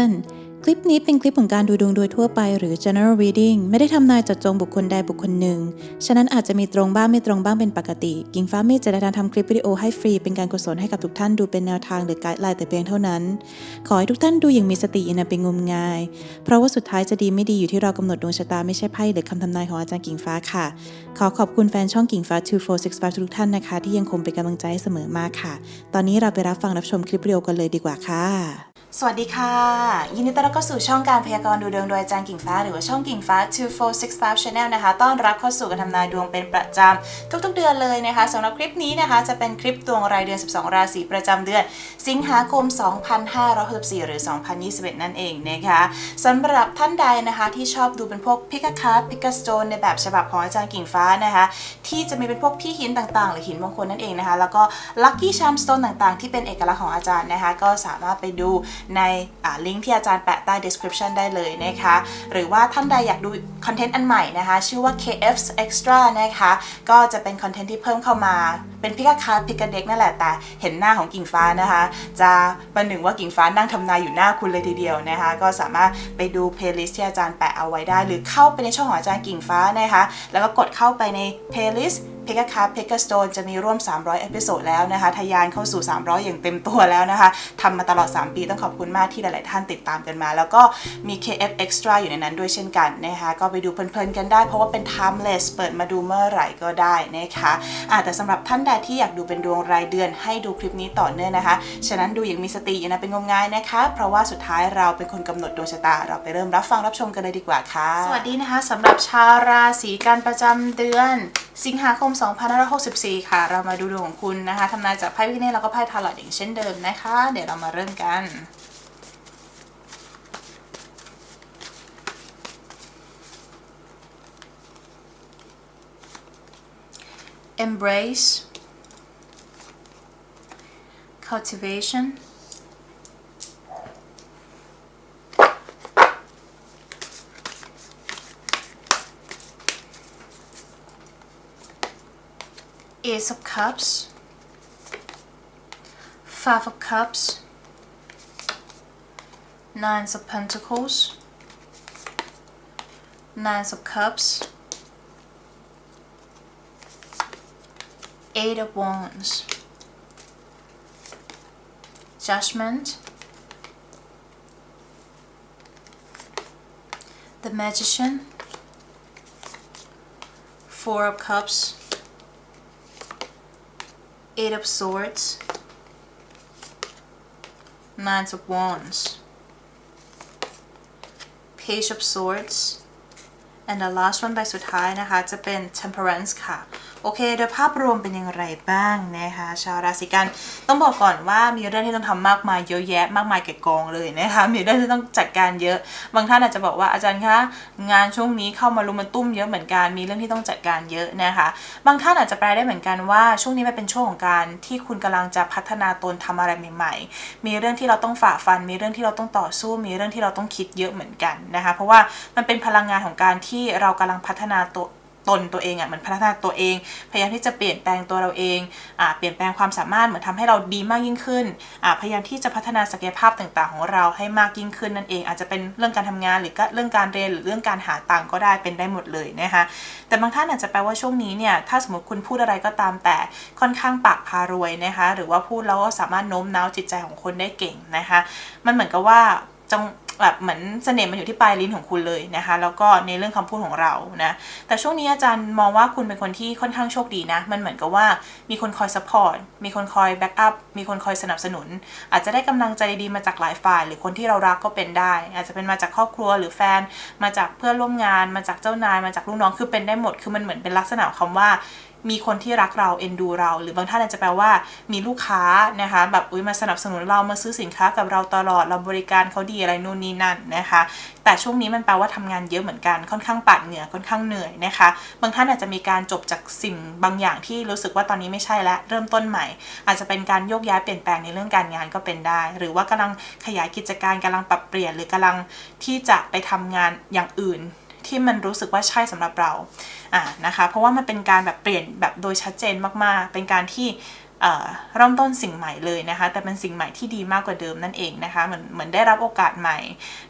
ำเตือนคลิปนี้เป็นคลิปของการดูดวงโดยทั่วไปหรือ general reading ไม่ได้ทำนายเจัดจงบุคคลใดบุคคลหนึ่ง ฉะนั้นอาจจะมีตรงบ้างไม่ตรงบ้างเป็นปกติ กิ่งฟ้าไม่เจตนาทำคลิปวิดีโอให้ฟรีเป็นการกุศลให้กับทุกท่านดูเป็นแนวทางหรือไกด์ไลน์แต่เพียงเท่านั้น ขอให้ทุกท่านดูอย่างมีสติอย่านำไปงมงาย เพราะว่าสุดท้ายจะดีไม่ดีอยู่ที่เรากำหนดดวงชะตาไม่ใช่ไพ่หรือคำทำนายของอาจารย์กิ่งฟ้าค่ะ ขอขอบคุณแฟนช่องกิ่งฟ้า 2465 ทุกท่านนะคะ ที่ยังคงเป็นกำลังใจเสมอมาค่ะ ตอนนี้เราไปรับฟังรับชมคลิปวิดีโอกันเลยดีกว่าค่ะ สวัสดีค่ะ ยินดีต้อนรับเข้าสู่ช่องการพยากรณ์ดูดวงโดยอาจารย์กิ่งฟ้า หรือว่าช่องกิ่งฟ้า 2465 Channel นะคะ ต้อนรับเข้าสู่การทำนายดวงเป็นประจำทุกๆ เดือนเลยนะคะสำหรับคลิปนี้นะคะ จะเป็นคลิปดวงรายเดือน 12 ราศีประจำเดือน สิงหาคม 2564 หรือ 2021 นั่นเองนะคะสำหรับท่านใดนะคะที่ชอบดูเป็นพวกพิกาคาร์พิกาสโตนในแบบฉบับของอาจารย์กิ่งฟ้านะคะที่จะมีเป็นพวกพี่หินต่างๆ หรือหินมงคลนั่นเองนะคะแล้วก็ลัคกี้ชามสโตนต่างๆ ที่เป็นเอกลักษณ์ของอาจารย์นะคะก็สามารถไปดูในลิงก์ที่อาจารย์แปะใต้ description ได้เลยนะคะ หรือว่าท่านใดอยากดูคอนเทนต์อันใหม่นะคะ ชื่อว่า KF's Extra นะคะ ก็จะเป็นคอนเทนต์ที่เพิ่มเข้ามา เป็นพิกาคาร์พิกาเด็กนั่นแหละ แต่เห็นหน้าของกิ่งฟ้านะคะ จะประหนึ่งว่ากิ่งฟ้านั่งทำนายอยู่หน้าคุณเลยทีเดียวนะคะ ก็สามารถไปดูเพลย์ลิสต์ที่อาจารย์แปะเอาไว้ได้ หรือเข้าไปในช่องของอาจารย์กิ่งฟ้านะคะ แล้วก็กดเข้าไปในเพลย์ลิสต์ พิกาคาร์พิกาสโตนจะมีร่วม 300 เอพิโซดแล้วนะคะทะยานเข้าสู่ 300 อย่างเต็มตัวแล้วนะคะทำมาตลอด 3 ปีต้องขอบคุณมากที่หลาย ๆ ท่านติดตามกันมา แล้วก็มี KF Extra อยู่ในนั้นด้วยเช่นกันนะคะก็ไปดูเพลิน ๆ กันได้ เพราะว่าเป็น timeless เปิดมาดูเมื่อไหร่ก็ได้นะคะะแต่สำหรับท่านใดที่อยากดูเป็นดวงรายเดือนให้ดูคลิปนี้ต่อเนื่องนะคะ ฉะนั้นดูอย่างมีสติอย่านะเป็นงมงายนะคะ เพราะว่าสุดท้ายเราเป็นคนกำหนดดวงชะตา เราไปเริ่มรับฟังรับชมกันเลยดีกว่าค่ะ สวัสดีนะคะสำหรับชาวราศีกันประจำเดือน สิงหาคม2564 ค่ะ เรามาดูดวงของคุณนะคะทำนายจากไพ่พิคเนตแล้วก็ไพ่ทาร์ลอตอย่างเช่นเดิมนะคะ เดี๋ยวเรามาเริ่มกัน embrace cultivation Ace of Cups, Five of Cups, Nine of Pentacles, Nine of Cups, Eight of Wands, Judgment, the Magician, Four of Cups, Eight of Swords, Nine of Wands, Page of Swords, and the last one ใบสุดท้ายนะคะ จะเป็น Temperance ค่ะ โอเค โดยภาพรวมเป็นอย่างไรบ้างนะคะ ชาวราศีกัน ต้องบอกก่อนว่ามีเรื่องที่ต้องทำมากมายเยอะแยะมากมายแก่กองเลยนะคะ มีเรื่องที่ต้องจัดการเยอะ บางท่านอาจจะบอกว่าอาจารย์คะ งานช่วงนี้เข้ามารุมมาตุ้มเยอะเหมือนกัน มีเรื่องที่ต้องจัดการเยอะนะคะ บางท่านอาจจะแปลได้เหมือนกันว่าช่วงนี้มันเป็นช่วงของการที่คุณกำลังจะพัฒนาตนทำอะไรใหม่ ๆ มีเรื่องที่เราต้องฝ่าฟัน มีเรื่องที่เราต้องต่อสู้ มีเรื่องที่เราต้องคิดเยอะเหมือนกันนะคะ เพราะว่ามันเป็นพลังงานของการที่เรากำลังพัฒนาตัวตนตัวเองอะเหมือนพัฒนาตัวเอง พยายามที่จะเปลี่ยนแปลงตัวเราเองอ่าเปลี่ยนแปลงความสามารถเหมือนทำให้เราดีมากยิ่งขึ้นอ่าพยายามที่จะพัฒนาศักยภาพต่างๆ ของเราให้มากยิ่งขึ้นนั่นเอง อาจจะเป็นเรื่องการทำงานหรือก็เรื่องการเรียนหรือเรื่องการหาตังก็ได้เป็นได้หมดเลยนะคะแต่บางท่านอาจจะแปลว่าช่วงนี้เนี่ยถ้าสมมติคุณพูดอะไรก็ตามแต่ค่อนข้างปากพารวยนะคะหรือว่าพูดแล้วก็สามารถโน้มน้าวจิตใจของคนได้เก่งนะคะมันเหมือนกับว่าจัง แบบเหมือนเสน่ห์มันอยู่ที่ปลายลิ้นของคุณเลยนะคะ แล้วก็ในเรื่องคำพูดของเรานะแต่ช่วงนี้อาจารย์มองว่าคุณเป็นคนที่ค่อนข้างโชคดีนะ มันเหมือนกับว่ามีคนคอยซัพพอร์ตมีคนคอยแบ็กอัพมีคนคอยสนับสนุน อาจจะได้กำลังใจดีๆมาจากหลายฝ่าย หรือคนที่เรารักก็เป็นได้ อาจจะเป็นมาจากครอบครัวหรือแฟนมาจากเพื่อนร่วมงาน มาจากเจ้านายมาจากลูกน้องคือเป็นได้หมด คือมันเหมือนเป็นลักษณะของคำว่า มีคนที่รักเราเอ็นดูเรา หรือบางท่านอาจจะแปลว่ามีลูกค้านะคะแบบอุ้ยมาสนับสนุนเรามาซื้อสินค้ากับเราตลอดเราบริการเขาดีอะไรนู่นนี่นั่นนะคะ แต่ช่วงนี้มันแปลว่าทำงานเยอะเหมือนกันค่อนข้างปาดเหงื่อค่อนข้างเหนื่อยนะคะ บางท่านอาจจะมีการจบจากสิ่งบางอย่างที่รู้สึกว่าตอนนี้ไม่ใช่แล้วเริ่มต้นใหม่ อาจจะเป็นการโยกย้ายเปลี่ยนแปลงในเรื่องการงานก็เป็นได้ หรือว่ากำลังขยายกิจการกำลังปรับเปลี่ยนหรือกำลังที่จะไปทำงานอย่างอื่น ที่มันรู้สึกว่าใช่สำหรับเราอ่านะคะเพราะว่ามันเป็นการแบบเปลี่ยนแบบโดยชัดเจนมากๆ เป็นการที่เริ่มต้นสิ่งใหม่เลยนะคะ แต่เป็นสิ่งใหม่ที่ดีมากกว่าเดิมนั่นเองนะคะเหมือนเหมือนได้รับโอกาสใหม่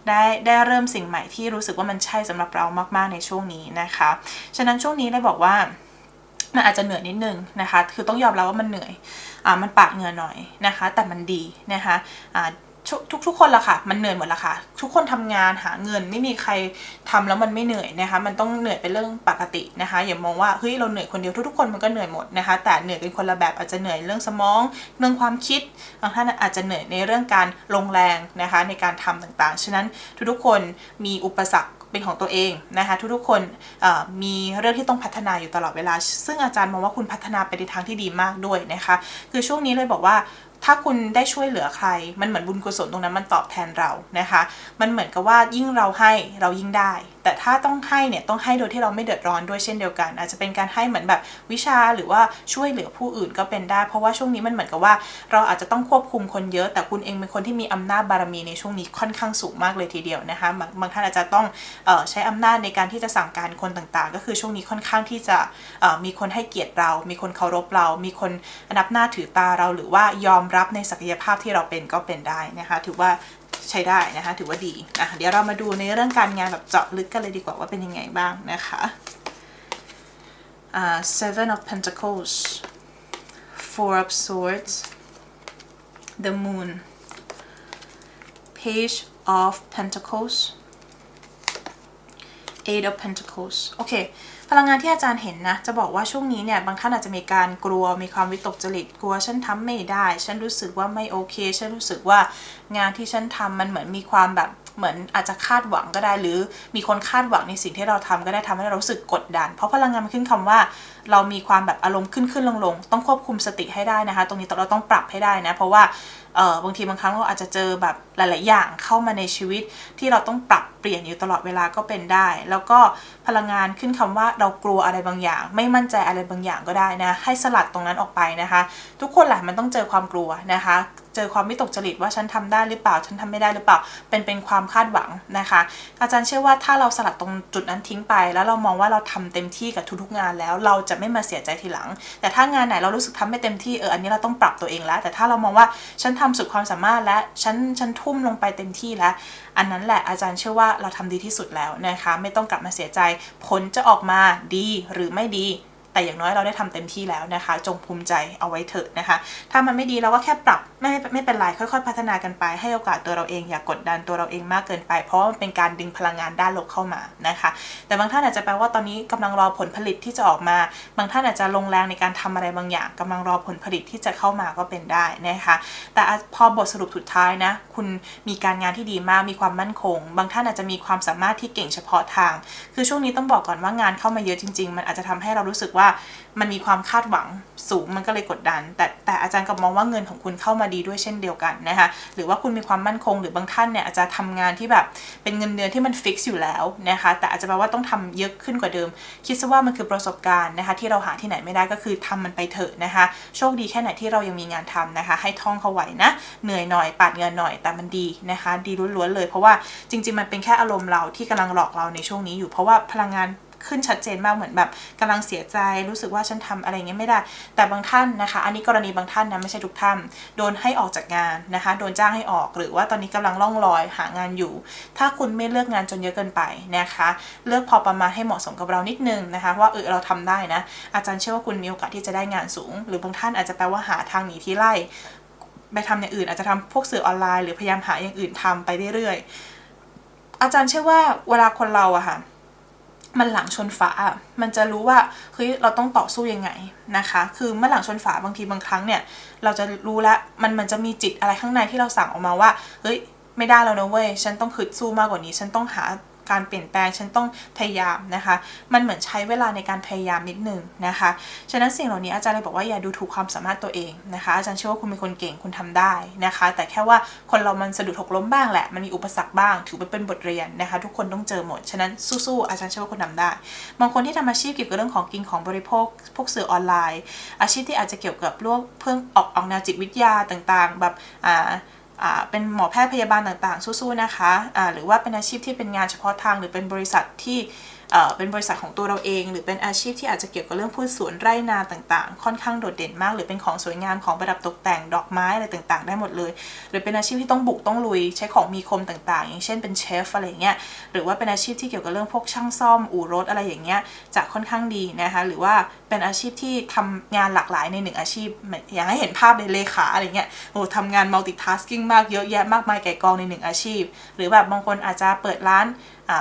ได้ได้เริ่มสิ่งใหม่ที่รู้สึกว่ามันใช่สำหรับเรามากๆในช่วงนี้นะคะ ฉะนั้นช่วงนี้เลยบอกว่ามันอาจจะเหนื่อยนิดนึงนะคะ คือต้องยอมรับว่ามันเหนื่อยอ่ามันปาดเหงื่อหน่อยนะคะ แต่มันดีนะคะอ่า ทุกทุกคนละค่ะ มันเหนื่อยหมดละค่ะ ทุกคนทำงานหาเงินไม่มีใครทำแล้วมันไม่เหนื่อยนะคะ มันต้องเหนื่อยเป็นเรื่องปกตินะคะ อย่ามองว่าเฮ้ยเราเหนื่อยคนเดียวทุกๆคนมันก็เหนื่อยหมดนะคะ แต่เหนื่อยเป็นคนละแบบอาจจะเหนื่อยเรื่องสมอง เรื่องความคิดบางท่านอาจจะเหนื่อยในเรื่องการลงแรงนะคะ ในการทำต่างๆ ฉะนั้นทุกๆคนมีอุปสรรคเป็นของตัวเองนะคะทุกๆคนมีเรื่องที่ต้องพัฒนาอยู่ตลอดเวลา ซึ่งอาจารย์มองว่าคุณพัฒนาไปในทางที่ดีมากด้วยนะคะ คือช่วงนี้เลยบอกว่า ถ้าคุณได้ช่วยเหลือใคร มันเหมือนบุญกุศลตรงนั้นมันตอบแทนเรานะคะ มันเหมือนกับว่ายิ่งเราให้เรายิ่งได้ แต่ถ้าต้องให้เนี่ยต้องให้โดยที่เราไม่เดือดร้อนด้วยเช่นเดียวกัน อาจจะเป็นการให้เหมือนแบบวิชาหรือว่าช่วยเหลือผู้อื่นก็เป็นได้ เพราะว่าช่วงนี้มันเหมือนกับว่า เราอาจจะต้องควบคุมคนเยอะ แต่คุณเองเป็นคนที่มีอำนาจบารมีในช่วงนี้ค่อนข้างสูงมากเลยทีเดียวนะคะบางท่านอาจจะต้องออใช้อำนาจในการที่จะสั่งการคนต่างๆ ก็คือช่วงนี้ค่อนข้างที่จะมีคนให้เกียรติเรา มีคนเคารพเรา มีคนนับหน้าถือตาเราหรือว่ายอมรับในศักยภาพที่เราเป็นก็เป็นได้นะคะ ถือว่าใช้ได้นะคะ ถือว่าดีอะเดี๋ยวเรามาดูในเรื่องการงานแบบเจาะลึกกันเลยดีกว่าว่าเป็นยังไงบ้างนะคะอ่า seven of pentacles four of swords the moon page of pentacles eight of pentacles โอเค พลังงานที่อาจารย์เห็นนะ จะบอกว่าช่วงนี้เนี่ย บางท่านอาจจะมีการกลัว มีความวิตกจริต กลัวฉันทำไม่ได้ ฉันรู้สึกว่าไม่โอเค ฉันรู้สึกว่างานที่ฉันทำมันเหมือนมีความแบบ เหมือนอาจจะคาดหวังก็ได้ หรือมีคนคาดหวังในสิ่งที่เราทำก็ได้ทำให้เรารู้สึกกดดัน เพราะพลังงานมันขึ้นคำว่า เรามีความแบบอารมณ์ขึ้นขึ้นลงลงต้องควบคุมสติให้ได้นะคะ ตรงนี้เราต้องปรับให้ได้นะ เพราะว่า เออบางทีบางครั้งเราอาจจะเจอแบบหลาย ๆ อย่างเข้ามาในชีวิตที่เราต้องปรับเปลี่ยนอยู่ตลอดเวลาก็เป็นได้ แล้วก็พลังงานขึ้นคำว่าเรากลัวอะไรบางอย่าง ไม่มั่นใจอะไรบางอย่างก็ได้นะ ให้สลัดตรงนั้นออกไปนะคะ ทุกคนแหละมันต้องเจอความกลัวนะคะ เจอความไม่ตกจริตว่าฉันทำได้หรือเปล่า ฉันทำไม่ได้หรือเปล่า เป็นเป็นความคาดหวังนะคะ อาจารย์เชื่อว่าถ้าเราสลัดตรงจุดนั้นทิ้งไป แล้วเรามองว่าเราทำเต็มที่กับทุกๆงานแล้ว เราจะไม่มาเสียใจทีหลัง แต่ถ้างานไหนเรารู้สึกทำไม่เต็มที่เอออันนี้เราต้องปรับตัวเองแล้ว แต่ถ้าเรามองว่าฉันทำสุดความสามารถและฉันฉันทุ่มลงไปเต็มที่แล้ว อันนั้นแหละอาจารย์เชื่อว่าเราทำดีที่สุดแล้วนะคะ ไม่ต้องกลับมาเสียใจ ผลจะออกมาดีหรือไม่ดี แต่อย่างน้อยเราได้ทำเต็มที่แล้วนะคะ จงภูมิใจเอาไว้เถอะนะคะ ถ้ามันไม่ดีเราก็แค่ปรับไม่ไม่เป็นไรค่อยๆ พัฒนากันไปให้โอกาสตัวเราเอง อย่ากกดดันตัวเราเองมากเกินไป เพราะว่ามันเป็นการดึงพลังงานด้านลบเข้ามานะคะ แต่บางท่านอาจจะแปลว่าตอนนี้กำลังรอผลผลิตที่จะออกมา บางท่านอาจจะลงแรงในการทำอะไรบางอย่างกำลังรอผลผลิตที่จะเข้ามาก็เป็นได้นะคะ แต่พอบทสรุปสุดท้ายนะ คุณมีการงานที่ดีมากมีความมั่นคง บางท่านอาจจะมีความสามารถที่เก่งเฉพาะทาง คือช่วงนี้ต้องบอกก่อนว่างานเข้ามาเยอะจริง ๆ มันอาจจะทำให้เรารู้สึกว่ามันมีความคาดหวังสูงมันก็เลยกดดัน แต่แต่อาจารย์ก็มองว่าเงินของคุณเข้ามาดีด้วยเช่นเดียวกันนะคะหรือว่าคุณมีความมั่นคงหรือบางท่านเนี่ยอาจจะทำงานที่แบบเป็นเงินเดือนที่มันฟิกซ์อยู่แล้วนะคะแต่อาจจะแปลว่าต้องทำเยอะขึ้นกว่าเดิม คิดซะว่ามันคือประสบการณ์นะคะที่เราหาที่ไหนไม่ได้ก็คือทำมันไปเถอะนะคะโชคดีแค่ไหนที่เรายังมีงานทำนะคะ ให้ท่องเขาไว้นะเหนื่อยหน่อยปาดเงินหน่อยแต่มันดีนะคะ ดีล้วนๆเลย เพราะว่าจริง ๆ มันเป็นแค่อารมณ์เราที่กำลังหลอกเราในช่วงนี้อยู่เพราะว่าพลังงาน ขึ้นชัดเจนมากเหมือนแบบกำลังเสียใจรู้สึกว่าฉันทำอะไรเงี้ยไม่ได้ แต่บางท่านนะคะ อันนี้กรณีบางท่านนะไม่ใช่ทุกท่าน โดนให้ออกจากงานนะคะ โดนจ้างให้ออกหรือว่าตอนนี้กำลังล่องลอยหางานอยู่ ถ้าคุณไม่เลือกงานจนเยอะเกินไปนะคะ เลือกพอประมาณให้เหมาะสมกับเรานิดนึงนะคะ ว่าเออเราทำได้นะอาจารย์เชื่อว่าคุณมีโอกาสที่จะได้งานสูง หรือบางท่านอาจจะแปลว่าหาทางหนีที่ไล่ไปทำอย่างอื่นอาจจะทำพวกสื่อออนไลน์หรือพยายามหาอย่างอื่นทำไปเรื่อยๆอาจารย์เชื่อว่าเวลาคนเราอะค่ะ มันหลังชนฝา มันจะรู้ว่าเฮ้ยเราต้องต่อสู้ยังไงนะคะ คือเมื่อหลังชนฝาบางทีบางครั้งเนี่ย เราจะรู้แล้วมันมันจะมีจิตอะไรข้างในที่เราสั่งออกมาว่า เฮ้ยไม่ได้แล้วนะเว้ย ฉันต้องคึดสู้มากกว่านี้ ฉันต้องหา การเปลี่ยนแปลงฉันต้องพยายามนะคะ มันเหมือนใช้เวลาในการพยายามนิดนึงนะคะฉะนั้นสิ่งเหล่านี้อาจารย์เลยบอกว่าอย่าดูถูกความสามารถตัวเองนะคะอาจารย์เชื่อว่าคุณเป็นคนเก่งคุณทำได้นะคะ แต่แค่ว่าคนเรามันสะดุดหกล้มบ้างแหละมันมีอุปสรรคบ้าง ถือเป็นบทเรียนนะคะ ทุกคนต้องเจอหมดฉะนั้นสู้ๆอาจารย์เชื่อว่าคุณทำได้ บางคนที่ทำอาชีพเกี่ยวกับเรื่องของกินของบริโภค พวกสื่อออนไลน์ อาชีพที่อาจจะเกี่ยวกับเรื่องเพิ่งออกออกแนวจิตวิทยาต่างๆ แบบอ่า เป็นหมอแพทย์พยาบาลต่างๆ สู้ๆนะคะ หรือว่าเป็นอาชีพที่เป็นงานเฉพาะทางหรือเป็นบริษัทที่ เป็นบริษัทของตัวเราเอง หรือเป็นอาชีพที่อาจจะเกี่ยวกับเรื่องพืชสวนไร่นาต่างๆ ค่อนข้างโดดเด่นมาก หรือเป็นของสวยงามของประดับตกแต่งดอกไม้อะไรต่างๆ ได้หมดเลย หรือเป็นอาชีพที่ต้องบุกต้องลุยใช้ของมีคมต่างๆ อย่างเช่นเป็นเชฟอะไรเงี้ยหรือว่าเป็นอาชีพที่เกี่ยวกับเรื่องพวกช่างซ่อมอู่รถอะไรอย่างเงี้ยจะค่อนข้างดีนะคะหรือว่าเป็นอาชีพที่ทำงานหลากหลายในหนึ่งอาชีพอนอย่างให้เห็นภาพเลยเลขาอะไรเงี้ยโอ้ทำงาน multitasking มากเยอะแยะมากมายแก่กองในหนึ่งอาชีพ หรือแบบบางคนอาจจะเปิดร้าน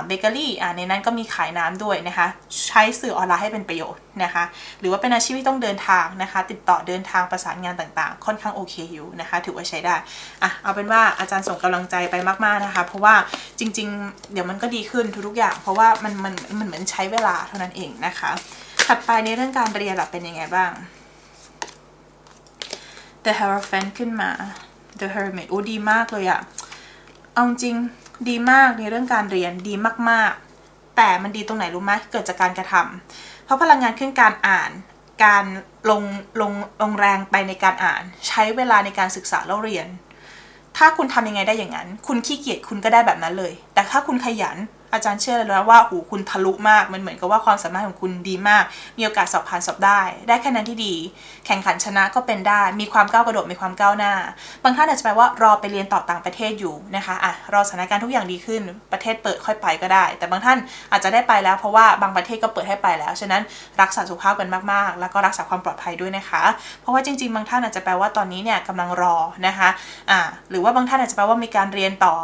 เบเกอรี่อ่าในนั้นก็มีขายน้ำด้วยนะคะ ใช้สื่อออนไลน์ให้เป็นประโยชน์นะคะ หรือว่าเป็นอาชีพที่ต้องเดินทางนะคะ ติดต่อเดินทางประสานงานต่างๆ ค่อนข้างโอเคอยู่นะคะ ถือว่าใช้ได้อะเอาเป็นว่าอาจารย์ส่งกำลังใจไปมากๆนะคะ เพราะว่าจริง ๆ เดี๋ยวมันก็ดีขึ้นทุกๆอย่าง เพราะว่ามันมันมันเหมือนใช้เวลาเท่านั้นเองนะคะ ถัดไปในเรื่องการเรียนล่ะเป็นยังไงบ้าง The Hierophant ขึ้นมา The Hermit โอ้ดีมากเลยอะเอาจริง ดีมากในเรื่องการเรียนดีมากๆ แต่มันดีตรงไหนรู้ไหมเกิดจากการกระทำเพราะพลังงานขึ้นการอ่าน การลงลงลงแรงไปในการอ่าน ใช้เวลาในการศึกษาแล้วเรียน ถ้าคุณทำยังไงได้อย่างนั้น คุณขี้เกียจคุณก็ได้แบบนั้นเลย แต่ถ้าคุณขยัน อาจารย์เชื่อเลยนะว่าหูคุณทะลุมาก มันเหมือนกับว่าความสามารถของคุณดีมาก มีโอกาสสอบผ่านสอบได้ ได้คะแนนที่ดี แข่งขันชนะก็เป็นได้ มีความก้าวกระโดด มีความก้าวหน้า บางท่านอาจจะแปลว่ารอไปเรียนต่อต่างประเทศอยู่นะคะอะรอสถานการณ์ทุกอย่างดีขึ้น ประเทศเปิดค่อยไปก็ได้ แต่บางท่านอาจจะได้ไปแล้ว เพราะว่าบางประเทศก็เปิดให้ไปแล้ว ฉะนั้นรักษาสุขภาพกันมากๆ แล้วก็รักษาความปลอดภัยด้วยนะคะ เพราะว่าจริง ๆ บางท่านอาจจะแปลว่าตอนนี้เนี่ยกำลังรอนะคะอ่าหรือว่าบางท่านอาจจะแปลว่ามีการเรียนต่อ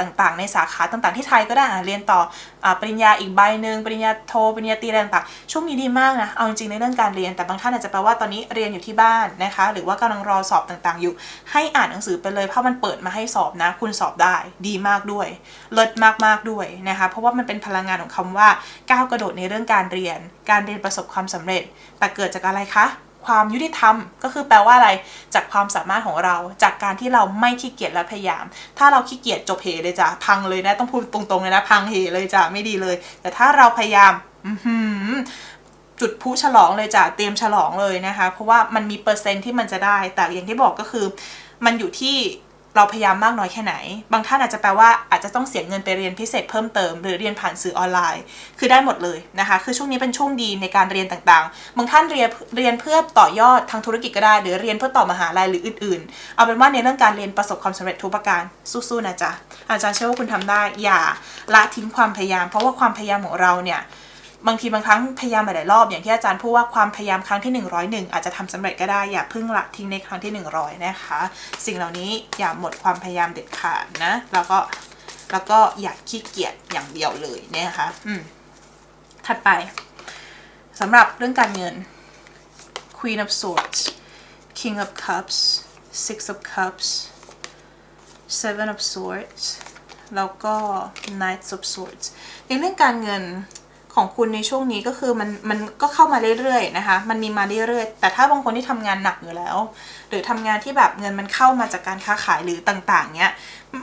ต่างๆ ในสาขาต่างๆ ที่ไทยก็ได้เรียนต่ออปริญญาอีกใบหนึ่งปริญญาโทปริญญาตรีอะไรต่างๆช่วงนี้ดีมากนะเอาจริงๆในเรื่องการเรียนแต่บางท่านอาจจะแปลว่าตอนนี้เรียนอยู่ที่บ้านนะคะ หรือว่ากำลังรอสอบต่างๆ อยู่ ให้อ่านหนังสือไปเลยเพราะมันเปิดมาให้สอบนะ คุณสอบได้ดีมากด้วย เลิศมากๆด้วยนะคะเพราะว่ามันเป็นพลังงานของคำว่าก้าวกระโดดในเรื่องการเรียน การเรียนประสบความสำเร็จ แต่เกิดจากอะไรคะ ความยุติธรรม ก็คือแปลว่าอะไร จากความสามารถของเรา จากการที่เราไม่ขี้เกียจและพยายาม ถ้าเราขี้เกียจจบเหเลยจ้ะพังเลยนะต้องพูดตรงๆเลยนะพังเหเลยจ้ะไม่ดีเลย แต่ถ้าเราพยายามจุดผู้ฉลองเลยจ้ะเตรียมฉลองเลยนะคะ เพราะว่ามันมีเปอร์เซ็นต์ที่มันจะได้ แต่อย่างที่บอกก็คือ มันอยู่ที่ เราพยายามมากน้อยแค่ไหน บางท่านอาจจะแปลว่าอาจจะต้องเสียเงินไปเรียนพิเศษเพิ่มเติม หรือเรียนผ่านสื่อออนไลน์ คือได้หมดเลยนะคะ คือช่วงนี้เป็นช่วงดีในการเรียนต่างๆ บางท่านเรียนเรียนเพื่อต่อยอดทางธุรกิจก็ได้ หรือเรียนเพื่อต่อมหาลัยหรืออื่นๆ เอาเป็นว่าในเรื่องการเรียนประสบความสำเร็จทุกประการสู้ๆนะจ๊ะอาจารย์เชื่อว่าคุณทำได้อย่าละทิ้งความพยายาม เพราะว่าความพยายามของเราเนี่ย บางทีบางครั้งพยายามหลายรอบอย่างที่อาจารย์พูดว่าความพยายามครั้งที่ 101 อาจจะทำสำเร็จก็ได้อย่าเพิ่งละทิ้งในครั้งที่ 100 นะคะ สิ่งเหล่านี้อย่าหมดความพยายามเด็ดขาดนะ แล้วก็แล้วก็อย่าขี้เกียจอย่างเดียวเลยนะคะอืมถัดไปสำหรับเรื่องการเงิน Queen of Swords King of Cups Six of Cups Seven of Swords แล้วก็ Knights of Swords ในเรื่องการเงิน ของคุณในช่วงนี้ก็คือมันมันก็เข้ามาเรื่อยๆนะคะ มันมีมาเรื่อยๆ แต่ถ้าบางคนที่ทำงานหนักอยู่แล้ว หรือทำงานที่แบบเงินมันเข้ามาจากการค้าขายหรือต่างๆเนี้ย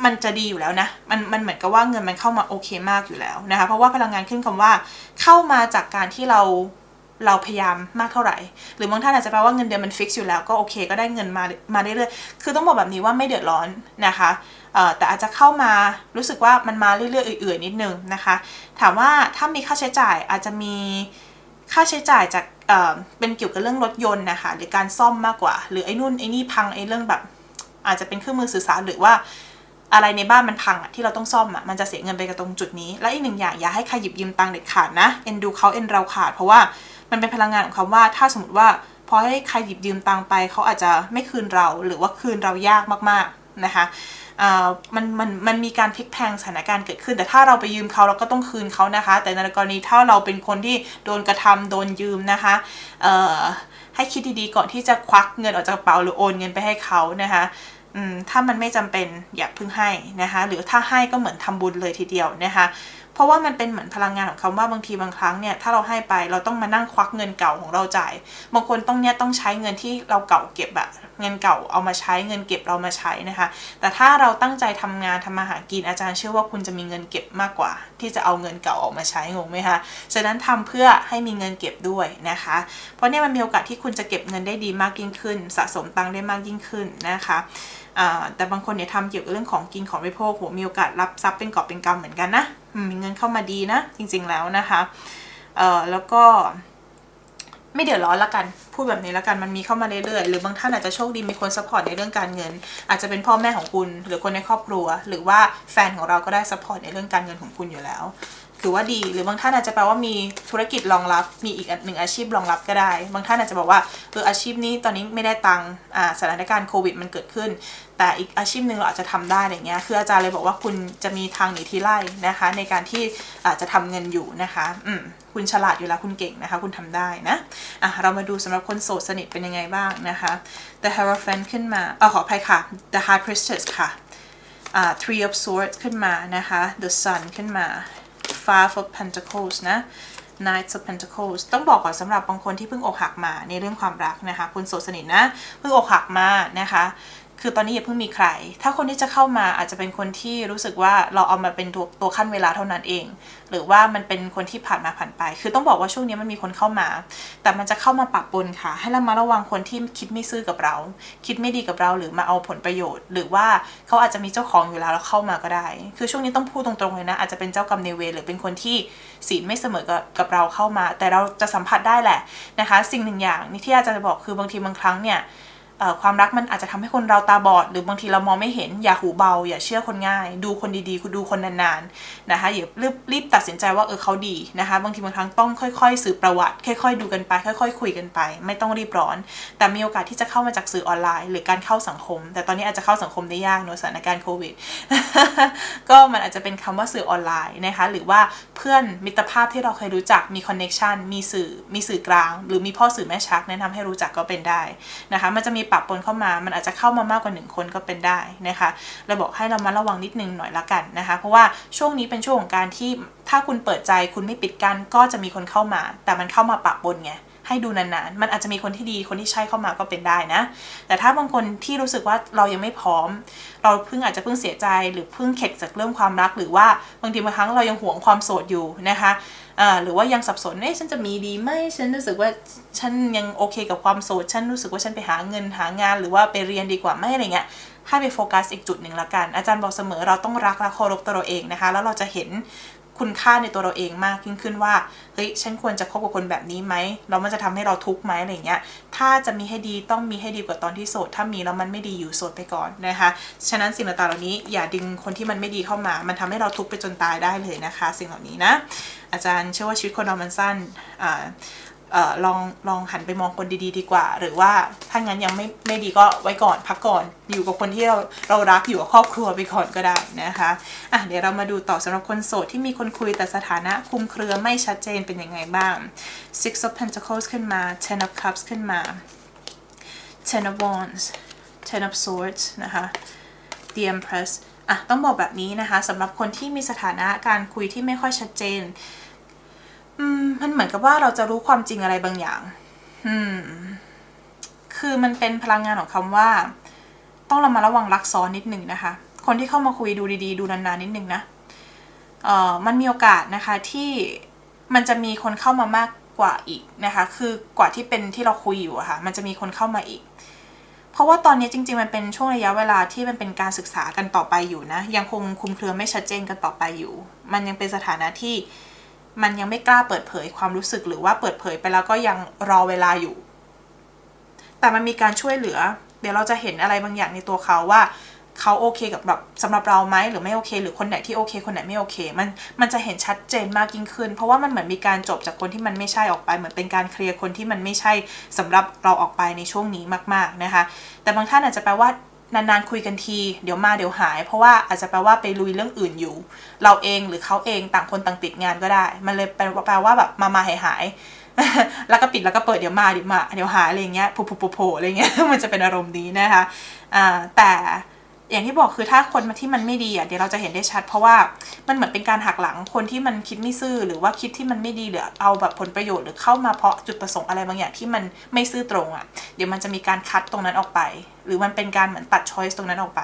มันจะดีอยู่แล้วนะ มันมันเหมือนกับว่าเงินมันเข้ามาโอเคมากอยู่แล้วนะคะ เพราะว่าพลังงานขึ้นคำว่าเข้ามาจากการที่เราเราพยายามมากเท่าไหร่ หรือบางท่านอาจจะแปลว่าเงินเดือนมันฟิกซ์อยู่แล้วก็โอเค ก็ได้เงินมามาเรื่อยๆ คือต้องบอกแบบนี้ว่าไม่เดือดร้อนนะคะ แต่อาจจะเข้ามารู้สึกว่ามันมาเรื่อยๆเอื่อยๆนิดนึงนะคะ ถามว่าถ้ามีค่าใช้จ่ายอาจจะมีค่าใช้จ่ายจากเเป็นเกี่ยวกับเรื่องรถยนต์นะคะหรือการซ่อมมากกว่า หรือไอ้นู่นไอ้นี่พังไอ้เรื่องแบบ อาจจะเป็นเครื่องมือสื่อสารหรือว่าอะไรในบ้านมันพังอะที่เราต้องซ่อมอะมันจะเสียเงินไปกับตรงจุดนี้ และอีกหนึ่งอย่างอย่าให้ใครหยิบยืมตังค์เด็ดขาดนะเอ็นดูเขาเอ็นเราขาด เพราะว่ามันเป็นพลังงานของคำว่าถ้าสมมติว่าพอให้ใครหยิบยืมตังค์ไปเขาอาจจะไม่คืนเราหรือว่าคืนเรายากมากๆนะคะ มันมันมันมีการพลิกแพงสถานการณ์เกิดขึ้น แต่ถ้าเราไปยืมเขาเราก็ต้องคืนเขานะคะ แต่ในกรณีถ้าเราเป็นคนที่โดนกระทำโดนยืมนะคะให้คิดดีๆก่อนที่จะควักเงินออกจากกระเป๋าหรือโอนเงินไปให้เขานะคะถ้ามันไม่จำเป็นอย่าเพิ่งให้นะคะ หรือถ้าให้ก็เหมือนทำบุญเลยทีเดียวนะคะ เพราะว่ามันเป็นเหมือนพลังงานของคำว่าบางทีบางครั้งเนี่ยถ้าเราให้ไปเราต้องมานั่งควักเงินเก่าของเราจ่าย บางคนต้องเนี่ยต้องใช้เงินที่เราเก่าเก็บอะเงินเก่าเอามาใช้เงินเก็บเรามาใช้นะคะ แต่ถ้าเราตั้งใจทำงานทำมาหากินอาจารย์เชื่อว่าคุณจะมีเงินเก็บมากกว่า ที่จะเอาเงินเก่าออกมาใช้งงไหมคะฉะนั้นทำเพื่อให้มีเงินเก็บด้วยนะคะ เพราะเนี่ยมันมีโอกาสที่คุณจะเก็บเงินได้ดีมากยิ่งขึ้น สะสมตังค์ได้มากยิ่งขึ้นนะคะแต่บางคนเนี่ยทำเกี่ยวกับเรื่องของกินของบริโภคโหมีโอกาสรับทรัพย์เป็นกอบเป็นกำเหมือนกันนะ มีเงินเข้ามาดีนะ จริง ๆแล้วนะคะ เอ่อแล้วก็ไม่เดือดร้อนละกัน พูดแบบนี้ละกัน มันมีเข้ามาเรื่อยๆ หรือบางท่านอาจจะโชคดีมีคนซัพพอร์ตในเรื่องการเงิน อาจจะเป็นพ่อแม่ของคุณ หรือคนในครอบครัว หรือว่าแฟนของเราก็ได้ซัพพอร์ตในเรื่องการเงินของคุณอยู่แล้ว ถือว่าดี หรือบางท่านอาจจะแปลว่ามีธุรกิจรองรับ มีอีกหนึ่งอาชีพรองรับก็ได้ บางท่านอาจจะบอกว่าเอออาชีพนี้ตอนนี้ไม่ได้ตังค์ อ่า สถานการณ์โควิดมันเกิดขึ้น แต่อีกอาชีพหนึ่งเราอาจจะทำได้อะไรเงี้ยคืออาจารย์เลยบอกว่าคุณจะมีทางหนีทีไล่นะคะ ในการที่อาจจะทำเงินอยู่นะคะอืมคุณฉลาดอยู่แล้วคุณเก่งนะคะ คุณทำได้นะอะเรามาดูสำหรับคนโสดสนิทเป็นยังไงบ้างนะคะ The Hierophant ขึ้นมาเออขออภัยค่ะ The High Priestess ค่ะอ่า Three of Swords ขึ้นมานะคะ The Sun ขึ้นมา Five of Pentacles นะ Knights of Pentacles ต้องบอกก่อนสำหรับบางคนที่เพิ่งอกหักมาในเรื่องความรักนะคะ คุณโสดสนิทนะ เพิ่งอกหักมานะคะ คือตอนนี้อย่าเพิ่งมีใคร ถ้าคนที่จะเข้ามาอาจจะเป็นคนที่รู้สึกว่าเราเอามาเป็นตัวตัวขั้นเวลาเท่านั้นเอง หรือว่ามันเป็นคนที่ผ่านมาผ่านไป คือต้องบอกว่าช่วงนี้มันมีคนเข้ามา แต่มันจะเข้ามาปะปนค่ะ ให้เรามาระวังคนที่คิดไม่ซื่อกับเรา คิดไม่ดีกับเราหรือมาเอาผลประโยชน์ หรือว่าเขาอาจจะมีเจ้าของอยู่แล้วแล้วเข้ามาก็ได้ คือช่วงนี้ต้องพูดตรงๆเลยนะ อาจจะเป็นเจ้ากรรมในเวรหรือเป็นคนที่ศีลไม่เสมอกับกับเราเข้ามา แต่เราจะสัมผัสได้แหละนะคะ สิ่งหนึ่งอย่างนี่ที่อาจารย์จะบอกคือบางทีบางครั้งเนี่ย ความรักมันอาจจะทำให้คนเราตาบอด หรือบางทีเรามองไม่เห็น อย่าหูเบา อย่าเชื่อคนง่าย ดูคนดีๆคุณดูคนนานๆนะคะอย่ารีบรีบตัดสินใจว่าเออเขาดีนะคะ บางทีบางครั้งต้องค่อยๆสืบประวัติ ค่อยๆดูกันไป ค่อย ๆ คุยกันไป ไม่ต้องรีบร้อน แต่มีโอกาสที่จะเข้ามาจากสื่อออนไลน์ หรือการเข้าสังคม แต่ตอนนี้อาจจะเข้าสังคมได้ยากเนอะสถานการณ์โควิดก็มันอาจจะเป็นคำว่าสื่อออนไลน์นะคะหรือว่าเพื่อนมิตรภาพที่เราเคยรู้จักมีคอนเน็ชันมีสื่อมีสื่อกลาง หรือมีพ่อสื่อแม่ชักแนะนำให้รู้จักก็เป็นได้นะคะมันจะมีปะปนเข้ามา มันอาจจะเข้ามามากกว่าหนึ่งคนก็เป็นได้นะคะเราบอกให้เรามาระวังนิดนึงหน่อยละกันนะคะ เพราะว่าช่วงนี้เป็นช่วงของการที่ถ้าคุณเปิดใจคุณไม่ปิดกั้นก็จะมีคนเข้ามา แต่มันเข้ามาปะปนไงให้ดูนานๆ มันอาจจะมีคนที่ดีคนที่ใช่เข้ามาก็เป็นได้นะ แต่ถ้าบางคนที่รู้สึกว่าเรายังไม่พร้อม เราเพิ่งอาจจะเพิ่งเสียใจหรือเพิ่งเข็ดจากเรื่องความรัก หรือว่าบางทีบางครั้งเรายังหวงความโสดอยู่นะคะ อ่าหรือว่ายังสับสนเอ๊ะฉันจะมีดีไหมฉันรู้สึกว่าฉันยังโอเคกับความโสด ฉันรู้สึกว่าฉันไปหาเงินหางานหรือว่าไปเรียนดีกว่าไหมอะไรเงี้ยให้ไปโฟกัสอีกจุดหนึ่งละกัน อาจารย์บอกเสมอเราต้องรักและเคารพตัวเราเองนะคะ แล้วเราจะเห็น คุณค่าในตัวเราเองมากยิ่งขึ้นว่าเฮ้ยฉันควรจะคบกับคนแบบนี้ไหมแล้วมันจะทำให้เราทุกข์ไหมอะไรเงี้ยถ้าจะมีให้ดีต้องมีให้ดีกว่าตอนที่โสด ถ้ามีแล้วมันไม่ดีอยู่โสดไปก่อนนะคะฉะนั้นสิ่งต่างๆเหล่านี้อย่าดึงคนที่มันไม่ดีเข้ามา มันทำให้เราทุกข์ไปจนตายได้เลยนะคะ สิ่งเหล่านี้นะอาจารย์เชื่อว่าชีวิตคนเรามันสั้นอ่า ลองลองหันไปมองคนดีๆ ดีกว่า หรือว่าถ้างั้นยังไม่ไม่ดีก็ไว้ก่อนพักก่อนอยู่กับคนที่เราเรารักอยู่กับครอบครัวไปก่อนก็ได้นะคะอะเดี๋ยวเรามาดูต่อสำหรับคนโสดที่มีคนคุยแต่สถานะคุมเครือไม่ชัดเจนเป็นยังไงบ้าง Six of Pentacles ขึ้นมา Ten of Cups ขึ้นมา Ten of Wands Ten of Swords นะคะ The Empress อะต้องบอกแบบนี้นะคะสำหรับคนที่มีสถานะการคุยที่ไม่ค่อยชัดเจน อืม มันเหมือนกับว่าเราจะรู้ความจริงอะไรบางอย่าง อืม คือมันเป็นพลังงานของคำว่า ต้องเรามาระวังรักซ้อนนิดหนึ่งนะคะ คนที่เข้ามาคุยดูดีๆ ดูนานๆนิดนึงนะ เอ่อ มันมีโอกาสนะคะที่มันจะมีคนเข้ามามากกว่าอีกนะคะ คือกว่าที่เป็นที่เราคุยอยู่อะค่ะ มันจะมีคนเข้ามาอีก เพราะว่าตอนนี้จริง ๆ มันเป็นช่วงระยะเวลาที่มันเป็นการศึกษากันต่อไปอยู่นะ ยังคงคุมเครือไม่ชัดเจนกันต่อไปอยู่ มันยังเป็นสถานะที่ มันยังไม่กล้าเปิดเผยความรู้สึกหรือว่าเปิดเผยไปแล้วก็ยังรอเวลาอยู่ แต่มันมีการช่วยเหลือ เดี๋ยวเราจะเห็นอะไรบางอย่างในตัวเขาว่าเขาโอเคกับแบบสำหรับเราไหมหรือไม่โอเค หรือคนไหนที่โอเค คนไหนไม่โอเค มันมันจะเห็นชัดเจนมากยิ่งขึ้น เพราะว่ามันเหมือนมีการจบจากคนที่มันไม่ใช่ออกไป เหมือนเป็นการเคลียร์คนที่มันไม่ใช่สำหรับเราออกไปในช่วงนี้มาก ๆนะคะ แต่บางท่านอาจจะแปลว่า นานๆคุยกันที เดี๋ยวมาเดี๋ยวหาย เพราะว่าอาจจะแปลว่าไปลุยเรื่องอื่นอยู่ เราเองหรือเขาเองต่างคนต่างติดงานก็ได้ มันเลยแปลว่าแบบมามาหายหายๆแล้วก็ปิดแล้วก็เปิดเดี๋ยวมาเดี๋ยวมาเดี๋ยวหายอะไรเงี้ยโผล่โผล่อะไรเงี้ยมันจะเป็นอารมณ์นี้นะคะอ่าแต่อย่างที่บอกคือถ้าคนที่มันไม่ดีอะเดี๋ยวเราจะเห็นได้ชัด เพราะว่ามันเหมือนเป็นการหักหลังคนที่มันคิดไม่ซื่อหรือว่าคิดที่มันไม่ดีหรือเอาแบบผลประโยชน์หรือเข้ามาเพราะจุดประสงค์อะไรบางอย่างที่มันไม่ซื่อตรงอะเดี๋ยวมันจะมีการคัดตรงนั้นออกไป หรือมันเป็นการเหมือนตัดช้อยส์ตรงนั้นออกไป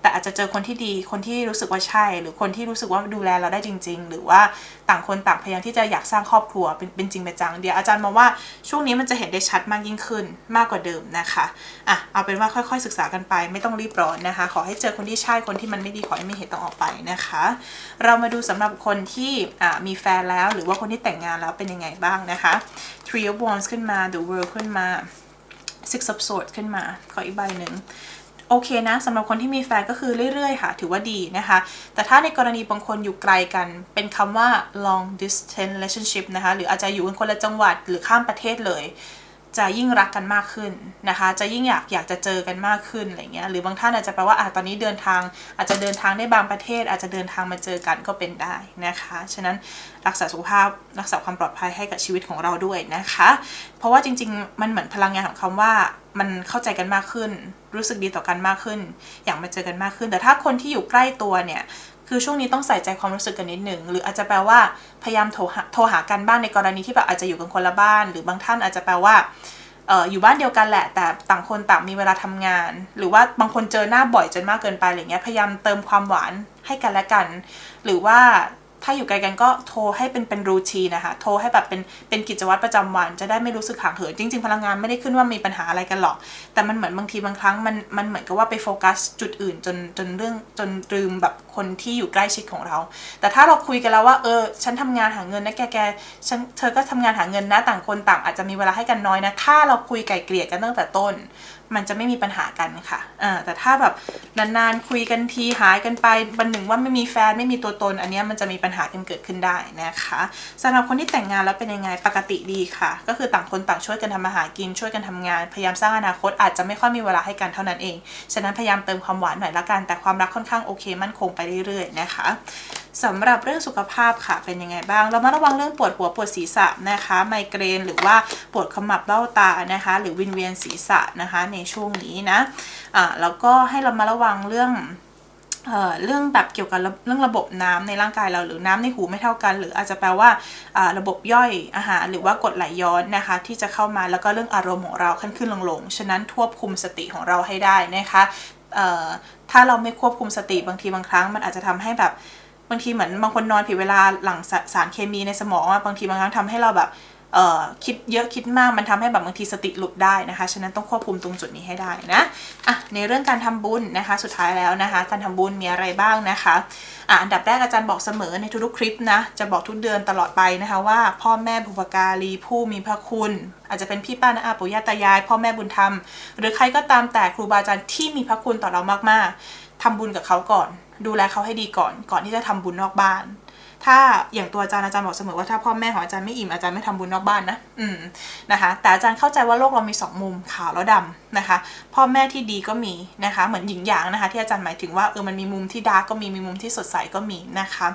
แต่อาจจะเจอคนที่ดีคนที่รู้สึกว่าใช่ หรือคนที่รู้สึกว่าดูแลเราได้จริง ๆ หรือว่าต่างคนต่างพยายามที่จะอยากสร้างครอบครัวเป็นเป็นจริงเป็นจังเดี๋ยวอาจารย์มองว่าช่วงนี้มันจะเห็นได้ชัดมากยิ่งขึ้นมากกว่าเดิมนะคะอะเอาเป็นว่าค่อยๆ ศึกษากันไป ไม่ต้องรีบร้อนนะคะ ขอให้เจอคนที่ใช่คนที่มันไม่ดีขอให้ไม่เหตุต้องออกไปนะคะ เรามาดูสำหรับคนที่อ่ามีแฟนแล้ว หรือว่าคนที่แต่งงานแล้วเป็นยังไงบ้างนะคะ Three of Wands ขึ้นมา The World ขึ้นมา Six of Swords ขึ้นมา ขออีกใบหนึ่งโอเคนะสำหรับคนที่มีแฟนก็คือเรื่อยๆ ค่ะ ถือว่าดีนะคะ แต่ถ้าในกรณีบางคนอยู่ไกลกัน เป็นคำว่า long distance relationship นะคะ หรืออาจจะอยู่กันคนละจังหวัดหรือข้ามประเทศเลย จะยิ่งรักกันมากขึ้นนะคะ จะยิ่งอยากอยากจะเจอกันมากขึ้นอะไรเงี้ยหรือบางท่านอาจจะแปลว่าอะตอนนี้เดินทาง อาจจะเดินทางได้บางประเทศ อาจจะเดินทางมาเจอกันก็เป็นได้นะคะ ฉะนั้นรักษาสุขภาพรักษาความปลอดภัยให้กับชีวิตของเราด้วยนะคะ เพราะว่าจริง ๆ มันเหมือนพลังงานของคำว่ามันเข้าใจกันมากขึ้น รู้สึกดีต่อกันมากขึ้น อยากมาเจอกันมากขึ้น แต่ถ้าคนที่อยู่ใกล้ตัวเนี่ย คือช่วงนี้ต้องใส่ใจความรู้สึกกันนิดหนึ่งหรืออาจจะแปลว่าพยายามโทรหาโทรหากันบ้างในกรณีที่แบบอาจจะอยู่กันคนละบ้าน หรือบางท่านอาจจะแปลว่าอออยู่บ้านเดียวกันแหละ แต่ต่างคนต่างมีเวลาทำงาน หรือว่าบางคนเจอหน้าบ่อยจนมากเกินไปอะไรเงี้ยพยายามเติมความหวานให้กันและกัน หรือว่า ถ้าอยู่ไกลกันก็โทรให้เป็นเป็นรูทีนะคะ โทรให้แบบเป็นเป็นกิจวัตรประจำวัน จะได้ไม่รู้สึกห่างเหิน จริง ๆ พลังงานไม่ได้ขึ้นว่ามีปัญหาอะไรกันหรอก แต่มันเหมือนบางทีบางครั้งมันมันเหมือนกับว่าไปโฟกัสจุดอื่นจนจนเรื่องจนลืมแบบคนที่อยู่ใกล้ชิดของเรา แต่ถ้าเราคุยกันแล้วว่าเออฉันทำงานหาเงินนะแกแกฉันเธอก็ทำงานหาเงินนะต่างคนต่าง อาจจะมีเวลาให้กันน้อยนะ ถ้าเราคุยไกลเกลี่ยกันตั้งแต่ต้น มันจะไม่มีปัญหากันค่ะอ่าแต่ถ้าแบบนานๆคุยกันทีหายกันไปวันหนึ่งว่าไม่มีแฟนไม่มีตัวตน อันนี้มันจะมีปัญหากันเกิดขึ้นได้นะคะสำหรับคนที่แต่งงานแล้วเป็นยังไงปกติดีค่ะ ก็คือต่างคนต่างช่วยกันทำมาหากินช่วยกันทำงาน พยายามสร้างอนาคตอาจจะไม่ค่อยมีเวลาให้กันเท่านั้นเอง ฉะนั้นพยายามเติมความหวานหน่อยละกันแต่ความรักค่อนข้างโอเคมั่นคงไปเรื่อยๆนะคะสำหรับเรื่องสุขภาพค่ะเป็นยังไงบ้าง เรามาระวังเรื่องปวดหัวปวดศีรษะนะคะ ไมเกรนหรือว่าปวดขมับเบ้าตานะคะ หรือวินเวียนศีรษะนะคะในช่วงนี้นะอ่าแล้วก็ให้เรามาระวังเรื่องเอ่อเรื่องแบบเกี่ยวกับเรื่องระบบน้ำในร่างกายเราหรือน้ำในหูไม่เท่ากัน หรืออาจจะแปลว่าอ่าระบบย่อยอาหารหรือว่ากรดไหลย้อนนะคะ ที่จะเข้ามาแล้วก็เรื่องอารมณ์ของเราขึ้นขึ้นลงลงฉะนั้นควบคุมสติของเราให้ได้นะคะถ้าเราไม่ควบคุมสติบางทีบางครั้ง มันอาจจะทำให้แบบ บางทีเหมือนบางคนนอนผิดเวลาหลั่งสสารเคมีในสมองอะบางทีบางครั้งทำให้เราแบบเอ่อคิดเยอะคิดมากมันทำให้แบบบางทีสติหลุดได้นะคะ ฉะนั้นต้องควบคุมตรงจุดนี้ให้ได้นะอะในเรื่องการทำบุญนะคะ สุดท้ายแล้วนะคะ การทำบุญมีอะไรบ้างนะคะอะอันดับแรกอาจารย์บอกเสมอในทุกๆคลิปนะจะบอกทุกเดือนตลอดไปนะคะว่า พ่อแม่บุพการีผู้มีพระคุณ อาจจะเป็นพี่ป้านาอาปู่ย่าตายาย พ่อแม่บุญธรรม หรือใครก็ตามแต่ครูบาอาจารย์ที่มีพระคุณต่อเรามากๆทำบุญกับเขาก่อน ดูแลเขาให้ดีก่อน ก่อนที่จะทำบุญนอกบ้าน ถ้าอย่างตัวอาจารย์อาจารย์บอกเสมอว่าถ้าพ่อแม่ของอาจารย์ไม่อิ่มอาจารย์ไม่ทำบุญนอกบ้านนะอืมนะคะแต่อาจารย์เข้าใจว่าโลกเรามีสองมุมขาวแล้วดำนะคะ พ่อแม่ที่ดีก็มีนะคะ เหมือนหญิงหยางนะคะ ที่อาจารย์หมายถึงว่าเออมันมีมุมที่ดาร์กก็มีมีมุมที่สดใสก็มีนะคะ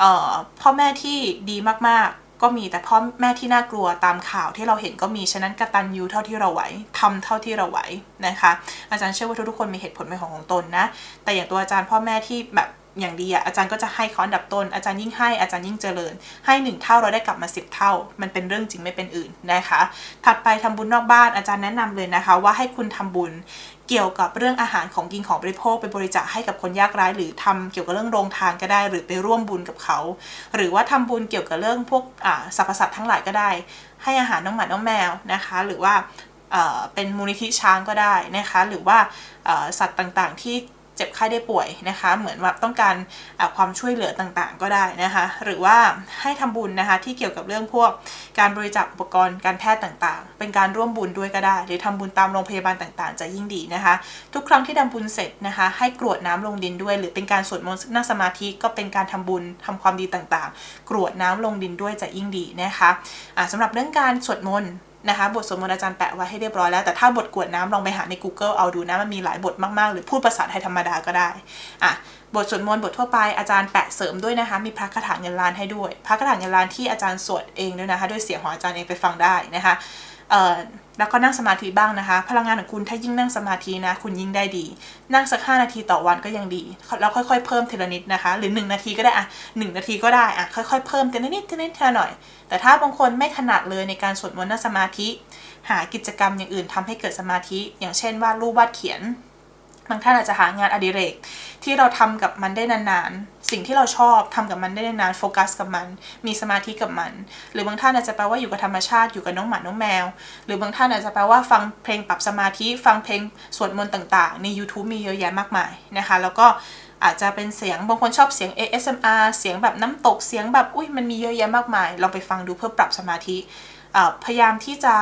เอ่อพ่อแม่ที่ดีมากๆ ก็มีแต่พ่อแม่ที่น่ากลัวตามข่าวที่เราเห็นก็มีฉะนั้นกตัญญูเท่าที่เราไหวทำเท่าที่เราไหวนะคะ อาจารย์เชื่อว่าทุกๆคนมีเหตุผลเป็นของของตนนะ แต่อย่างตัวอาจารย์พ่อแม่ที่แบบ อย่างดีอะอาจารย์ก็จะให้เขาอันดับต้น อาจารย์ยิ่งให้อาจารย์ยิ่งเจริญ ให้หนึ่งเท่าเราได้กลับมาสิบเท่า มันเป็นเรื่องจริงไม่เป็นอื่นนะคะ ถัดไปทำบุญนอกบ้านอาจารย์แนะนำเลยนะคะ ว่าให้คุณทำบุญเกี่ยวกับเรื่องอาหารของกินของบริโภคไปบริจาคให้กับคนยากไร้หรือทำเกี่ยวกับเรื่องโรงทานก็ได้ หรือไปร่วมบุญกับเขา หรือว่าทำบุญเกี่ยวกับเรื่องพวกสรรพสัตว์ทั้งหลายก็ได้ ให้อาหารน้องหมาน้องแมวนะคะ หรือว่าเป็นมูลนิธิช้างก็ได้นะคะ หรือว่าสัตว์ต่างๆที่ เจ็บไข้ได้ป่วยนะคะ เหมือนแบบต้องการความช่วยเหลือต่างๆ ก็ได้นะคะ หรือว่าให้ทำบุญนะคะที่เกี่ยวกับเรื่องพวกการบริจาคอุปกรณ์การแพทย์ต่างๆ เป็นการร่วมบุญด้วยก็ได้ หรือทำบุญตามโรงพยาบาลต่างๆ จะยิ่งดีนะคะ ทุกครั้งที่ทำบุญเสร็จนะคะ ให้กรวดน้ำลงดินด้วย หรือเป็นการสวดมนต์นั่งสมาธิก็เป็นการทำบุญทำความดีต่างๆ กรวดน้ำลงดินด้วยจะยิ่งดีนะคะอ่าสำหรับเรื่องการสวดมนต์ นะคะ บทสวดมนต์อาจารย์แปะไว้ให้เรียบร้อยแล้ว แต่ถ้าบทกวดน้ำลองไปหาใน Google เอาดูนะ มันมีหลายบทมากๆ หรือพูดภาษาไทยธรรมดาก็ได้อะบทสวดมนต์บททั่วไปอาจารย์แปะเสริมด้วยนะคะ มีพระคาถาเงินล้านให้ด้วย พระคาถาเงินล้านที่อาจารย์สวดเองด้วยนะคะ ด้วยเสียงของอาจารย์เองไปฟังได้นะคะ แล้วก็นั่งสมาธิบ้างนะคะ พลังงานของคุณถ้ายิ่งนั่งสมาธินะ คุณยิ่งได้ดี นั่งสัก5นาทีต่อวันก็ยังดี แล้วค่อยๆเพิ่มทีละนิดนะคะ หรือ 1 นาทีก็ได้อะ1นาทีก็ได้อะค่อยๆเพิ่มทีละนิดทีละนิดทีละหน่อย แต่ถ้าบางคนไม่ถนัดเลยในการสวดมนต์นั่งสมาธิ หากิจกรรมอย่างอื่นทำให้เกิดสมาธิ อย่างเช่นวาดรูปวาดเขียน บางท่านอาจจะหางานอดิเรกที่เราทำกับมันได้นานๆ สิ่งที่เราชอบทำกับมันได้นานโฟกัสกับมัน มีสมาธิกับมัน หรือบางท่านอาจจะแปลว่าอยู่กับธรรมชาติอยู่กับน้องหมาน้องแมว หรือบางท่านอาจจะแปลว่าฟังเพลงปรับสมาธิ ฟังเพลงสวดมนต์ต่างๆ ใน YouTube มีเยอะแยะมากมายนะคะ แล้วก็อาจจะเป็นเสียงบางคนชอบเสียง ASMR เสียงแบบน้ำตกเสียงแบบอุ้ยมันมีเยอะแยะมากมายลองไปฟังดูเพื่อปรับสมาธิ พยายามที่จะ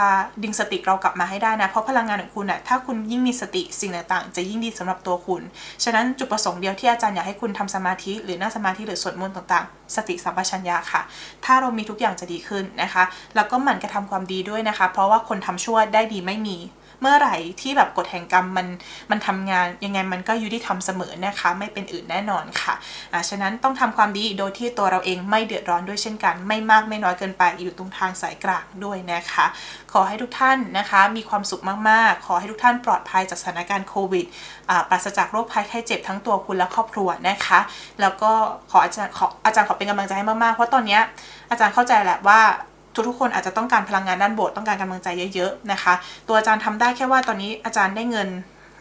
ดึงสติเรากลับมาให้ได้นะ เพราะพลังงานของคุณน่ะถ้าคุณยิ่งมีสติสิ่งต่างๆ จะยิ่งดีสำหรับตัวคุณ ฉะนั้นจุดประสงค์เดียวที่อาจารย์อยากให้คุณทำสมาธิหรือนั่งสมาธิหรือสวดมนต์ต่างๆ สติสัมปชัญญะค่ะ ถ้าเรามีทุกอย่างจะดีขึ้นนะคะ แล้วก็หมั่นกระทำความดีด้วยนะคะ เพราะว่าคนทำชั่วได้ดีไม่มี เมื่อไหร่ที่แบบกฎแห่งกรรมมันมันทำงานยังไงมันก็ยุติธรรมเสมอนะคะ ไม่เป็นอื่นแน่นอนค่ะอ่าฉะนั้นต้องทำความดีโดยที่ตัวเราเองไม่เดือดร้อนด้วยเช่นกัน ไม่มากไม่น้อยเกินไปอยู่ตรงทางสายกลางด้วยนะคะ ขอให้ทุกท่านนะคะมีความสุขมากๆ ขอให้ทุกท่านปลอดภัยจากสถานการณ์โควิดอ่าปราศจากโรคภัยไข้เจ็บทั้งตัวคุณและครอบครัวนะคะ แล้วก็ขออาจารย์ขออาจารย์ขอเป็นกำลังใจให้มากๆ เพราะตอนเนี้ยอาจารย์เข้าใจแหละว่า ทุกๆคนอาจจะต้องการพลังงานด้านบวกต้องการกำลังใจเยอะๆนะคะ ตัวอาจารย์ทำได้แค่ว่าตอนนี้อาจารย์ได้เงิน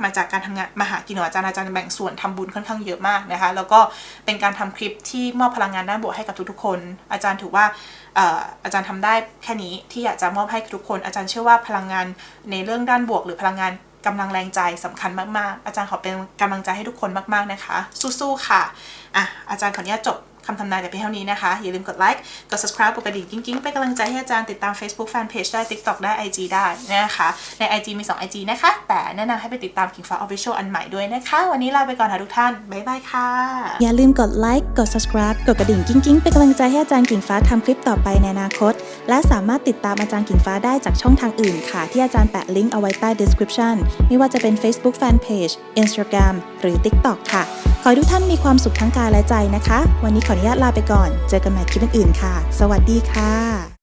มาจากการทำงานมาหากินของอาจารย์อาจารย์แบ่งส่วนทำบุญค่อนข้างเยอะมากนะคะ แล้วก็เป็นการทำคลิปที่มอบพลังงานด้านบวกให้กับทุกๆคน อาจารย์ถือว่าอาจารย์ทำได้แค่นี้ที่อยากจะมอบให้ทุกคน อาจารย์เชื่อว่าพลังงานในเรื่องด้านบวก หรือพลังงานกำลังแรงใจสำคัญมากๆ อาจารย์ขอเป็นกำลังใจให้ทุกคนมากๆนะคะ สู้ๆค่ะอะอาจารย์ขออนุญาตจบ คำทำนายแต่เพียงเท่านี้นะคะ อย่าลืมกดไลค์ กด subscribe กดกระดิ่งกิ๊งๆเป็นกำลังใจให้อาจารย์ติดตาม Facebook Fanpage ได้ TikTok ได้ IG ได้นะคะ ใน IG มี 2 IG นะคะ แต่แนะนำให้ไปติดตาม King ฟ้า Official อันใหม่ด้วยนะคะ วันนี้ลาไปก่อนค่ะทุกท่าน บ๊ายบายค่ะ อย่าลืมกดไลค์ กด subscribe กดกระดิ่งกิ้งกิ้งเป็นกำลังใจให้อาจารย์กิ่งฟ้าทำคลิปต่อไปในอนาคต และสามารถติดตามอาจารย์กิ่งฟ้าได้จากช่องทางอื่นค่ะ ที่อาจารย์แปะลิงก์เอาไว้ใต้ description ไม่ว่าจะเป็น Facebook Fanpage Instagram หรือ TikTok ค่ะ ขอให้ทุกท่านมีความสุขทั้งกายและใจนะคะ วันนี้ขออนุญาตลาไปก่อน เจอกันใหม่คลิปอื่นๆค่ะ สวัสดีค่ะ